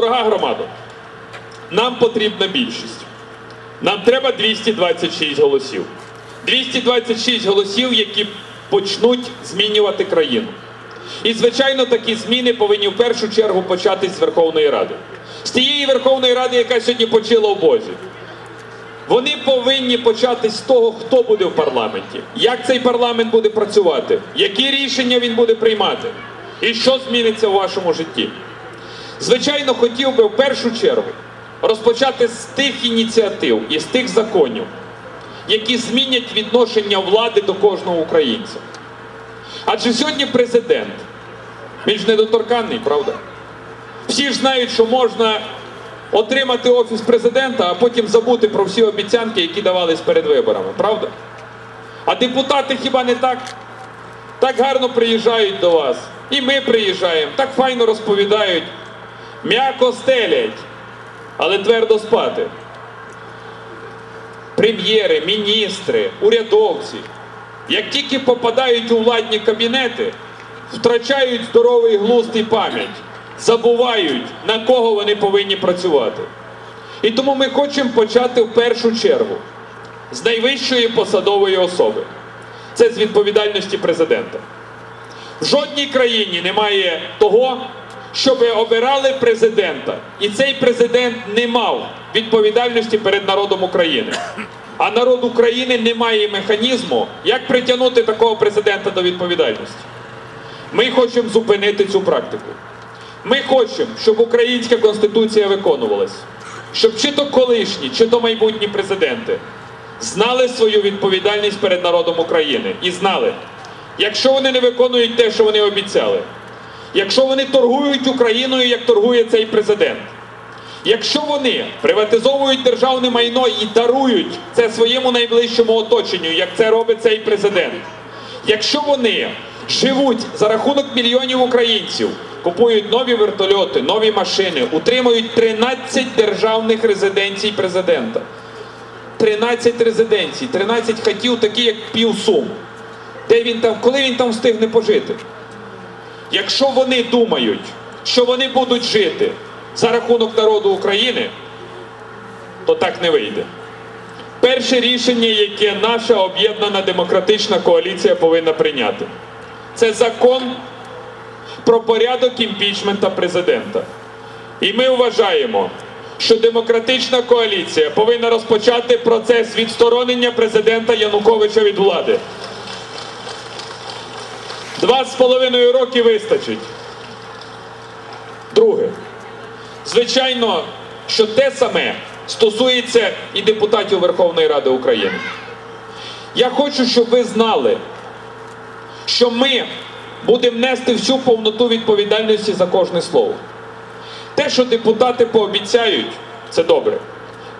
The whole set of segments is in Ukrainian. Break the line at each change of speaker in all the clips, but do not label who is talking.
Дорога громада, нам потрібна більшість. Нам треба 226 голосів. 226 голосів, які почнуть змінювати країну. І, звичайно, такі зміни повинні в першу чергу початись з Верховної Ради. З тієї Верховної Ради, яка сьогодні почила в Бозі. Вони повинні початись з того, хто буде в парламенті, як цей парламент буде працювати, які рішення він буде приймати, і що зміниться в вашому житті. Звичайно, хотів би в першу чергу розпочати з тих ініціатив і з тих законів, які змінять відношення влади до кожного українця. Адже сьогодні президент, він ж недоторканний, правда? Всі ж знають, що можна отримати офіс президента, а потім забути про всі обіцянки, які давались перед виборами, правда? А депутати хіба не так? Так гарно приїжджають до вас. І ми приїжджаємо, так файно розповідають, м'яко стелять, але твердо спати. Прем'єри, міністри, урядовці, як тільки попадають у владні кабінети, втрачають здоровий глузд і пам'ять, забувають, на кого вони повинні працювати. І тому ми хочемо почати в першу чергу з найвищої посадової особи. Це з відповідальності президента. В жодній країні немає того, щоб обирали президента, і цей президент не мав відповідальності перед народом України. А народ України не має механізму, як притягнути такого президента до відповідальності. Ми хочемо зупинити цю практику. Ми хочемо, щоб українська конституція виконувалась, щоб чи то колишні, чи то майбутні президенти знали свою відповідальність перед народом України і знали, якщо вони не виконують те, що вони обіцяли, якщо вони торгують Україною, як торгує цей президент, якщо вони приватизовують державне майно і дарують це своєму найближчому оточенню, як це робить цей президент, якщо вони живуть за рахунок мільйонів українців, купують нові вертольоти, нові машини, утримують 13 державних резиденцій президента. 13 резиденцій, 13 хатів, такі як півсум. Де він там, коли він там встигне пожити? Якщо вони думають, що вони будуть жити за рахунок народу України, то так не вийде. Перше рішення, яке наша об'єднана демократична коаліція повинна прийняти, це закон про порядок імпічмента президента. І ми вважаємо, що демократична коаліція повинна розпочати процес відсторонення президента Януковича від влади. Два з половиною роки вистачить. Друге, звичайно, що те саме стосується і депутатів Верховної Ради України. Я хочу, щоб ви знали, що ми будемо нести всю повноту відповідальності за кожне слово. Те, що депутати пообіцяють, це добре.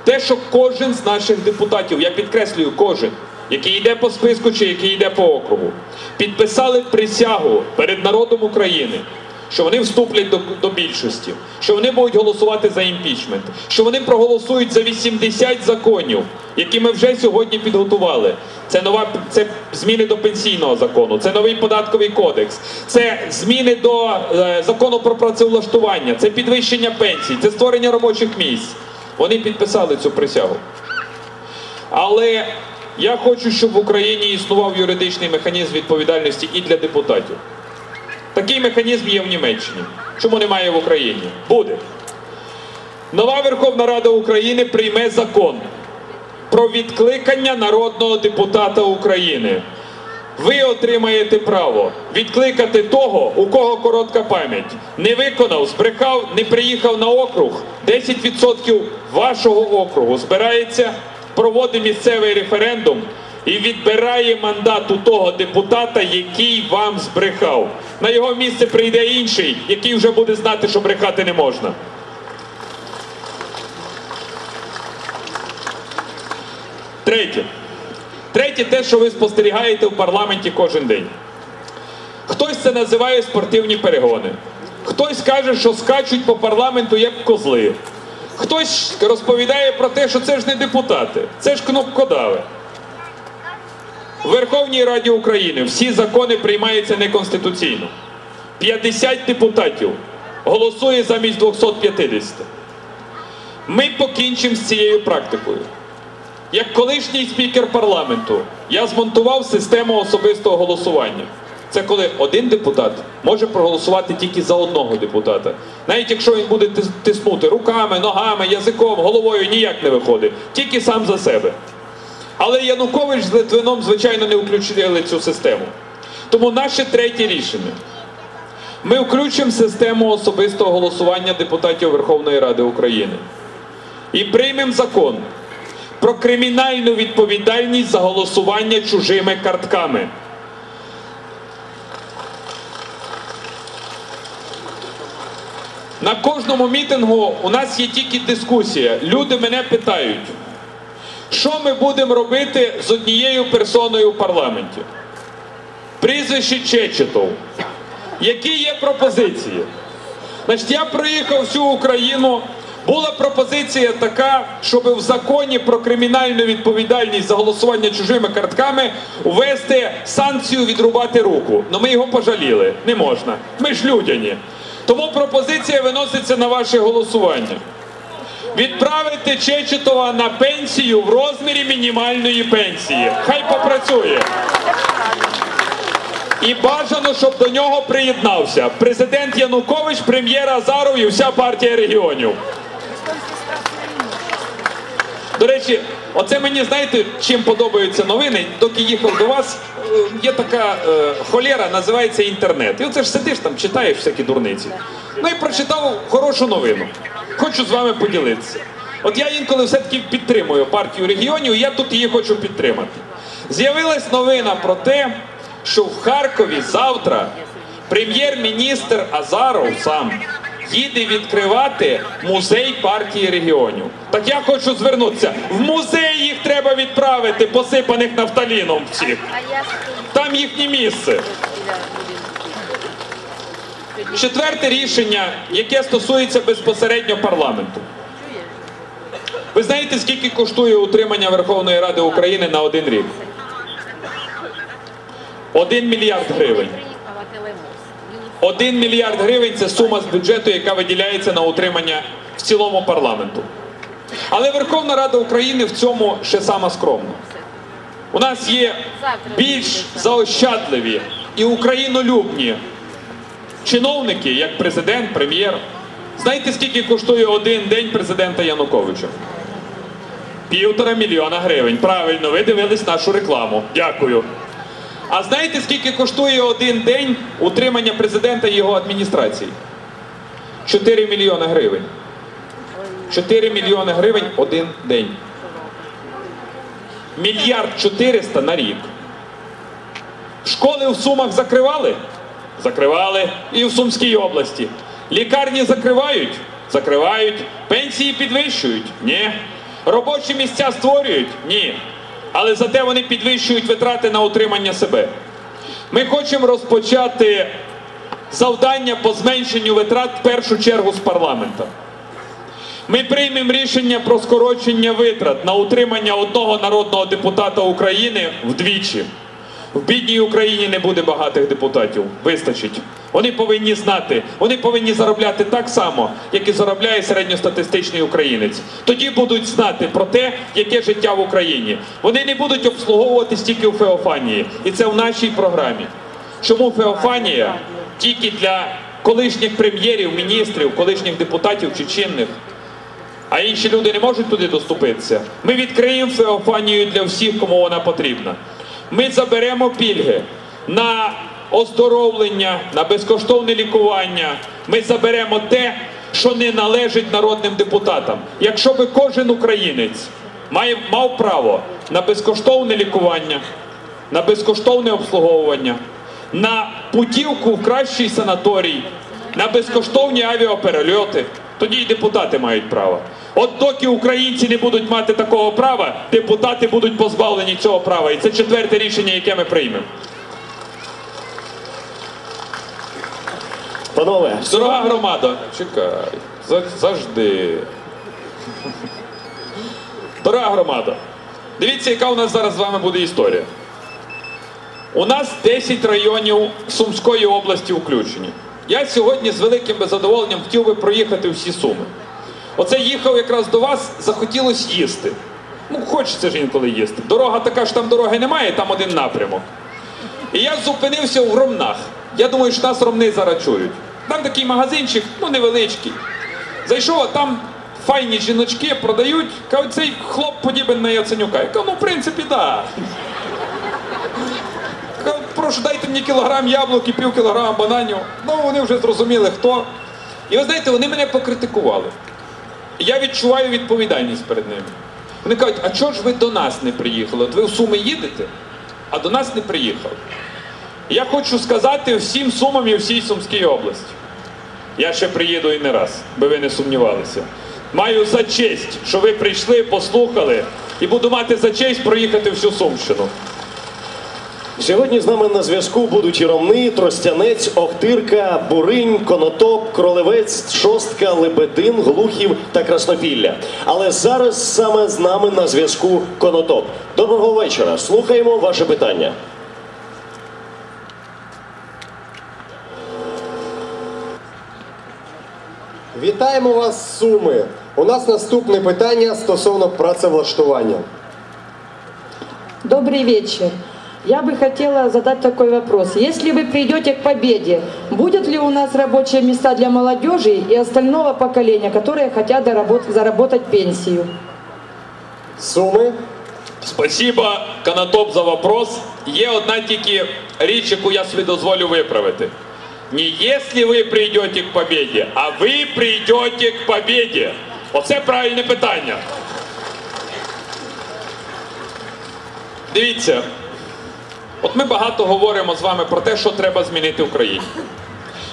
Те, що кожен з наших депутатів, я підкреслюю, кожен, який йде по списку чи який йде по округу, підписали присягу перед народом України, що вони вступлять до, до більшості, що вони будуть голосувати за імпічмент, що вони проголосують за 80 законів, які ми вже сьогодні підготували. Це нова це зміни до пенсійного закону, це новий податковий кодекс, це зміни до е, закону про працевлаштування, це підвищення пенсій, це створення робочих місць. Вони підписали цю присягу. Але я хочу, щоб в Україні існував юридичний механізм відповідальності і для депутатів. Такий механізм є в Німеччині. Чому немає в Україні? Буде. Нова Верховна Рада України прийме закон про відкликання народного депутата України. Ви отримаєте право відкликати того, у кого коротка пам'ять. Не виконав, збрехав, не приїхав на округ. 10% вашого округу збирається, проводить місцевий референдум і відбирає мандат у того депутата, який вам збрехав. На його місце прийде інший, який вже буде знати, що брехати не можна. Третє. Третє, те, що ви спостерігаєте в парламенті кожен день. Хтось це називає спортивні перегони. Хтось каже, що скачуть по парламенту як козли. Хтось розповідає про те, що це ж не депутати, це ж кнопкодави. В Верховній Раді України всі закони приймаються неконституційно. 50 депутатів голосує замість 250. Ми покінчимо з цією практикою. Як колишній спікер парламенту, я змонтував систему особистого голосування. Це коли один депутат може проголосувати тільки за одного депутата. Навіть якщо він буде тиснути руками, ногами, язиком, головою, ніяк не виходить, тільки сам за себе. Але Янукович з Литвином, звичайно, не включили цю систему. Тому наше третє рішення. Ми включимо систему особистого голосування депутатів Верховної Ради України і приймемо закон про кримінальну відповідальність за голосування чужими картками. На кожному мітингу у нас є тільки дискусія. Люди мене питають, що ми будемо робити з однією персоною в парламенті? Прізвище Чечетов. Які є пропозиції? Значить, я проїхав всю Україну. Була пропозиція така, щоб в законі про кримінальну відповідальність за голосування чужими картками ввести санкцію відрубати руку. Ну ми його пожаліли. Не можна. Ми ж людяні. Тому пропозиція виноситься на ваше голосування. Відправити Чечетова на пенсію в розмірі мінімальної пенсії. Хай попрацює. І бажано, щоб до нього приєднався президент Янукович, прем'єр Азаров і вся партія регіонів. До речі, оце мені знаєте, чим подобаються новини. Доки їхав до вас, е, є така е, холера, називається інтернет. І оце ж сидиш там, читаєш всякі дурниці. Ну і прочитав хорошу новину. Хочу з вами поділитися. От я інколи все-таки підтримую партію регіонів, і я тут її хочу підтримати. З'явилась новина про те, що в Харкові завтра прем'єр-міністр Азаров сам їде відкривати музей партії регіонів. Так я хочу звернутися. В музей їх треба відправити, посипаних нафталіном всіх. Там їхнє місце. Четверте рішення, яке стосується безпосередньо парламенту. Ви знаєте, скільки коштує утримання Верховної Ради України на один рік? Один мільярд гривень.
Приїхала телемост. Він
Один мільярд гривень це сума з бюджету, яка виділяється на утримання в цілому парламенту. Але Верховна Рада України в цьому ще сама скромна. У нас є більш заощадливі і українолюбні чиновники, як президент, прем'єр. Знаєте, скільки коштує один день президента Януковича? Півтора мільйона гривень. Правильно, ви дивились нашу рекламу. Дякую. А знаєте, скільки коштує один день утримання президента і його адміністрації? 4 мільйони гривень. 4 мільйони гривень один день. Мільярд 400 на рік. Школи в Сумах закривали? Закривали. І в Сумській області. Лікарні закривають? Закривають. Пенсії підвищують? Ні. Робочі місця створюють? Ні. Але зате вони підвищують витрати на утримання себе. Ми хочемо розпочати завдання по зменшенню витрат в першу чергу з парламента. Ми приймемо рішення про скорочення витрат на утримання одного народного депутата України вдвічі. В бідній Україні не буде багатих депутатів. Вистачить. Вони повинні знати, вони повинні заробляти так само, як і заробляє середньостатистичний українець. Тоді будуть знати про те, яке життя в Україні. Вони не будуть обслуговуватись тільки у Феофанії. І це в нашій програмі. Чому Феофанія тільки для колишніх прем'єрів, міністрів, колишніх депутатів чи чинних? а інші люди не можуть туди доступитися. Ми відкриємо Феофанію для всіх, кому вона потрібна. Ми заберемо пільги на оздоровлення, на безкоштовне лікування. Ми заберемо те, що не належить народним депутатам. Якщо би кожен українець мав право на безкоштовне лікування, на безкоштовне обслуговування, на путівку в кращий санаторій, на безкоштовні авіаперельоти, тоді й депутати мають право. От доки українці не будуть мати такого права, депутати будуть позбавлені цього права. І це четверте рішення, яке ми приймемо.
Панове,
Дорога громада, чекай, за- завжди. Дорога громада, дивіться, яка у нас зараз з вами буде історія. У нас 10 районів Сумської області включені. Я сьогодні з великим би задоволенням хотів би проїхати всі суми. Оце їхав якраз до вас, захотілося їсти. Ну, хочеться ж інколи їсти. Дорога така ж там дороги немає, там один напрямок. І я зупинився в Ромнах. Я думаю, що нас ромни зараз чують. Там такий магазинчик, ну невеличкий. Зайшов, а там файні жіночки продають. Кажуть, цей хлоп подібен на Яценюка. Я кажу, ну в принципі, так. Да. Прошу, дайте мені кілограм яблук і пів кілограма бананів. Ну, вони вже зрозуміли, хто. І ви знаєте, вони мене покритикували. Я відчуваю відповідальність перед ними. Вони кажуть, а чого ж ви до нас не приїхали? От ви в Суми їдете, а до нас не приїхали. Я хочу сказати всім Сумам і всій Сумській області. Я ще приїду і не раз, би ви не сумнівалися. Маю за честь, що ви прийшли, послухали, і буду мати за честь проїхати всю Сумщину.
Сьогодні з нами на зв'язку будуть Ромни, Тростянець, Охтирка, Буринь, Конотоп, Кролевець, Шостка, Лебедин, Глухів та Краснопілля. Але зараз саме з нами на зв'язку Конотоп. Доброго вечора. Слухаємо ваше питання.
Вітаємо вас, з Суми. У нас наступне питання стосовно працевлаштування.
Добрый вечер. Я бы хотела задать такой вопрос. Если вы придете к победе, будет ли у нас рабочие места для молодежи и остального поколения, которые хотят доработ- заработать пенсию?
Суми.
Спасибо, Канатоп, за вопрос. Є одна тільки річ, яку я собі дозволю виправити. Не якщо ви прийдете к победі, а ви прийдете к победі. Оце правильне питання. Дивіться, от ми багато говоримо з вами про те, що треба змінити в.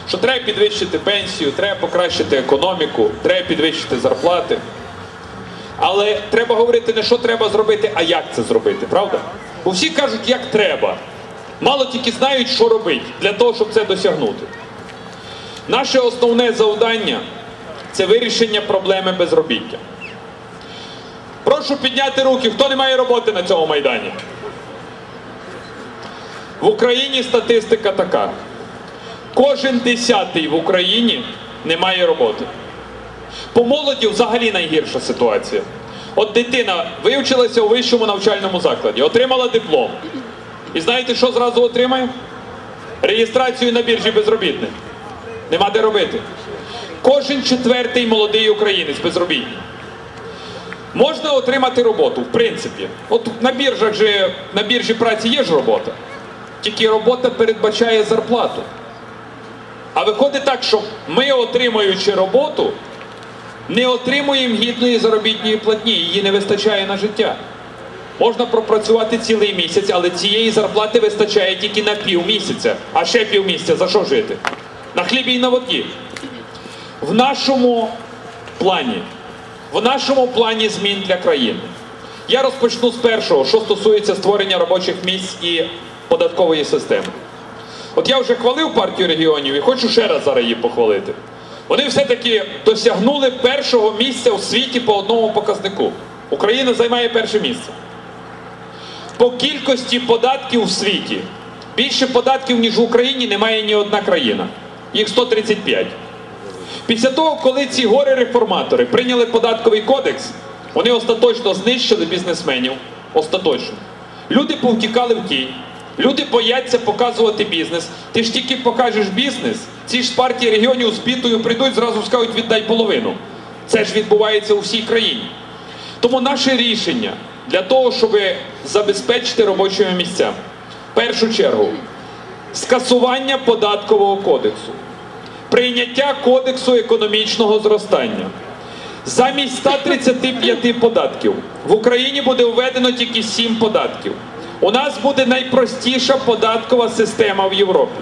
Що треба підвищити пенсію, треба покращити економіку, треба підвищити зарплати. Але треба говорити не що треба зробити, а як це зробити, правда? Бо всі кажуть, як треба. Мало тільки знають, що робити для того, щоб це досягнути. Наше основне завдання це вирішення проблеми безробіття. Прошу підняти руки, хто не має роботи на цьому майдані. В Україні статистика така: кожен десятий в Україні не має роботи. По молоді взагалі найгірша ситуація. От дитина вивчилася у вищому навчальному закладі, отримала диплом. І знаєте, що зразу отримає? Реєстрацію на біржі безробітних. Нема де робити. Кожен четвертий молодий українець безробітний. Можна отримати роботу, в принципі. От на біржах же, на біржі праці є ж робота. Тільки робота передбачає зарплату. А виходить так, що ми, отримуючи роботу, не отримуємо гідної заробітної платні, її не вистачає на життя. Можна пропрацювати цілий місяць, але цієї зарплати вистачає тільки на пів місяця. А ще пів місяця за що жити? На хлібі і на воді. В нашому плані, в нашому плані змін для країни. Я розпочну з першого, що стосується створення робочих місць і податкової системи. От я вже хвалив партію регіонів і хочу ще раз зараз її похвалити. Вони все-таки досягнули першого місця у світі по одному показнику. Україна займає перше місце. По кількості податків у світі більше податків, ніж в Україні, немає ні одна країна. Їх 135. Після того, коли ці гори-реформатори прийняли податковий кодекс, вони остаточно знищили бізнесменів. Остаточно. Люди повтікали в тінь. Люди бояться показувати бізнес. Ти ж тільки покажеш бізнес, ці ж партії регіонів з бітою прийдуть, зразу скажуть, віддай половину. Це ж відбувається у всій країні. Тому наше рішення для того, щоб забезпечити робочими місця, в першу чергу, скасування податкового кодексу, прийняття кодексу економічного зростання. Замість 135 податків в Україні буде введено тільки 7 податків. У нас буде найпростіша податкова система в Європі.